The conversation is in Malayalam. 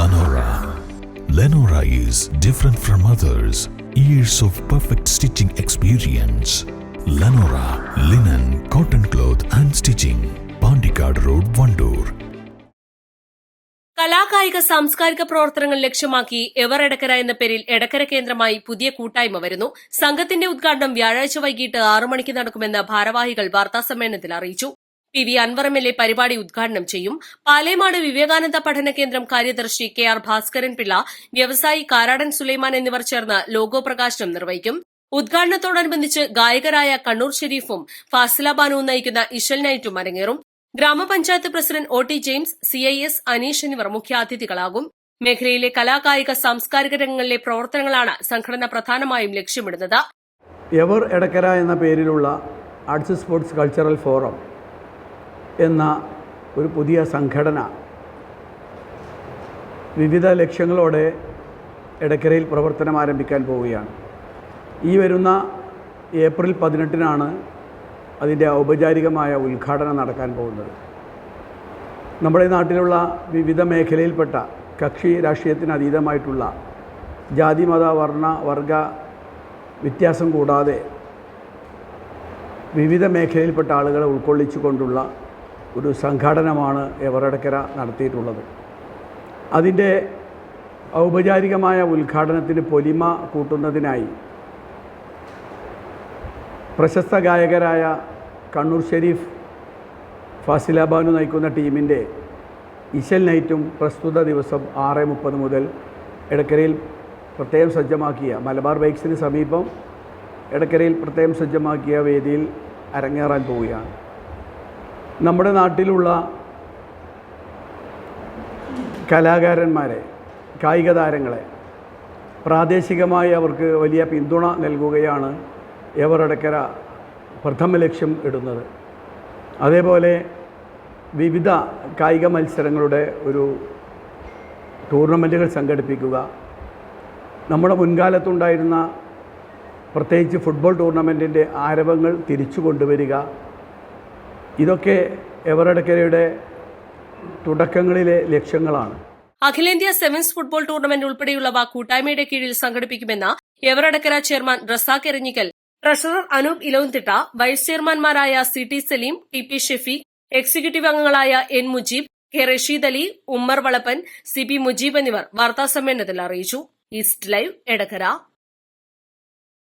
Lenora. Lenora is different from others. Years of perfect stitching experience. Lenora linen, cotton cloth and stitching. Pandikad Road, Vandoor. കലാകായിക സാംസ്കാരിക പ്രവർത്തനങ്ങൾ ലക്ഷ്യമാക്കി എവർ എടക്കര എന്ന പേരിൽ എടക്കര കേന്ദ്രമായി പുതിയ കൂട്ടായ്മ വരുന്നു സംഘത്തിന്റെ ഉദ്ഘാടനം വ്യാഴാഴ്ച വൈകിട്ട് ആറു മണിക്ക് നടക്കുമെന്ന് ഭാരവാഹികൾ വാർത്താസമ്മേളനത്തിൽ അറിയിച്ചു P V Anwar M L A പരിപാടി ഉദ്ഘാടനം ചെയ്യും. പാലേമാട് വിവേകാനന്ദ പഠന കേന്ദ്രം കാര്യദർശി കെ ആർ ഭാസ്കരൻ പിള്ള വ്യവസായി കാരാടൻ സുലൈമാൻ എന്നിവർ ചേർന്ന് ലോഗോ പ്രകാശനം നിർവഹിക്കും. ഉദ്ഘാടനത്തോടനുബന്ധിച്ച് ഗായകരായ കണ്ണൂർ ഷെരീഫും ഫാസില ബാനുവും നയിക്കുന്ന ഇഷൽ നൈറ്റും അരങ്ങേറും. ഗ്രാമപഞ്ചായത്ത് president O T James C I S Aneesh എന്നിവർ മുഖ്യാതിഥികളാകും. മേഖലയിലെ കലാകായിക സാംസ്കാരിക രംഗങ്ങളിലെ പ്രവർത്തനങ്ങളാണ് സംഘടന പ്രധാനമായും ലക്ഷ്യമിടുന്നത്. എവർ എടക്കര എന്ന പേരിലുള്ള ആർട്സ് സ്പോർട്സ് കൾച്ചറൽ ഫോറം എന്ന ഒരു പുതിയ സംഘടന വിവിധ ലക്ഷ്യങ്ങളോടെ ഇടക്കരയിൽ പ്രവർത്തനം ആരംഭിക്കാൻ പോവുകയാണ്. ഈ വരുന്ന ഏപ്രിൽ പതിനെട്ടിനാണ് അതിന്റെ ഔപചാരികമായ ഉദ്ഘാടനം നടക്കാൻ പോകുന്നത്. നമ്മുടെ നാട്ടിലുള്ള വിവിധ മേഖലയിൽപ്പെട്ട കക്ഷി രാഷ്ട്രീയത്തിന് അതീതമായിട്ടുള്ള ജാതി മത വർണ വർഗ വ്യത്യാസം കൂടാതെ വിവിധ മേഖലയിൽപ്പെട്ട ആളുകളെ ഉൾക്കൊള്ളിച്ചുകൊണ്ടുള്ള ഒരു സംഘാടനമാണ് എവറടക്കര നടത്തിയിട്ടുള്ളത്. അതിന്റെ ഔപചാരികമായ ഉദ്ഘാടനത്തിന് പൊലിമ കൂട്ടുന്നതിനായി പ്രശസ്ത ഗായകരായ കണ്ണൂർ ഷെരീഫ് ഫാസിലാബാനു നയിക്കുന്ന ടീമിന്റെ ഇശൽ നൈറ്റും പ്രസ്തുത ദിവസം ആറ് മുപ്പത് മുതൽ എടക്കരയിൽ പ്രത്യേകം സജ്ജമാക്കിയ മലബാർ ബൈക്സിന് സമീപം എടക്കരയിൽ പ്രത്യേകം സജ്ജമാക്കിയ വേദിയിൽ അരങ്ങേറാൻ പോവുകയാണ്. നമ്മുടെ നാട്ടിലുള്ള കലാകാരന്മാരെ കായിക താരങ്ങളെ പ്രാദേശികമായി അവർക്ക് വലിയ പിന്തുണ നൽകുകയാണ് എവറടക്കര പ്രഥമ ലക്ഷ്യം ഇടുന്നത്. അതേപോലെ വിവിധ കായിക മത്സരങ്ങളുടെ ഒരു ടൂർണമെന്റുകൾ സംഘടിപ്പിക്കുക. നമ്മുടെ മുൻകാലത്തുണ്ടായിരുന്ന പ്രത്യേകിച്ച് ഫുട്ബോൾ ടൂർണമെന്റിന്റെ ആരവങ്ങൾ തിരിച്ചു കൊണ്ടുവരിക. ഇതൊക്കെ എവറടക്കരയുടെ തുടക്കങ്ങളിലെ ലക്ഷ്യങ്ങളാണ്. അഖിലേന്ത്യാ സെവൻസ് ഫുട്ബോൾ ടൂർണമെന്റ് ഉൾപ്പെടെയുള്ളവ കൂട്ടായ്മയുടെ കീഴിൽ സംഘടിപ്പിക്കുമെന്ന് എവറടക്കര chairman Razak Eranhikkal treasurer Anoop Elavumthitta vice ചെയർമാൻമാരായ C T Saleem T P Shefeeq executive അംഗങ്ങളായ N Mujeeb K Rasheed Ali Ummer Valappan C P Mujeeb എന്നിവർ വാർത്താസമ്മേളനത്തിൽ അറിയിച്ചു. East live Edakkara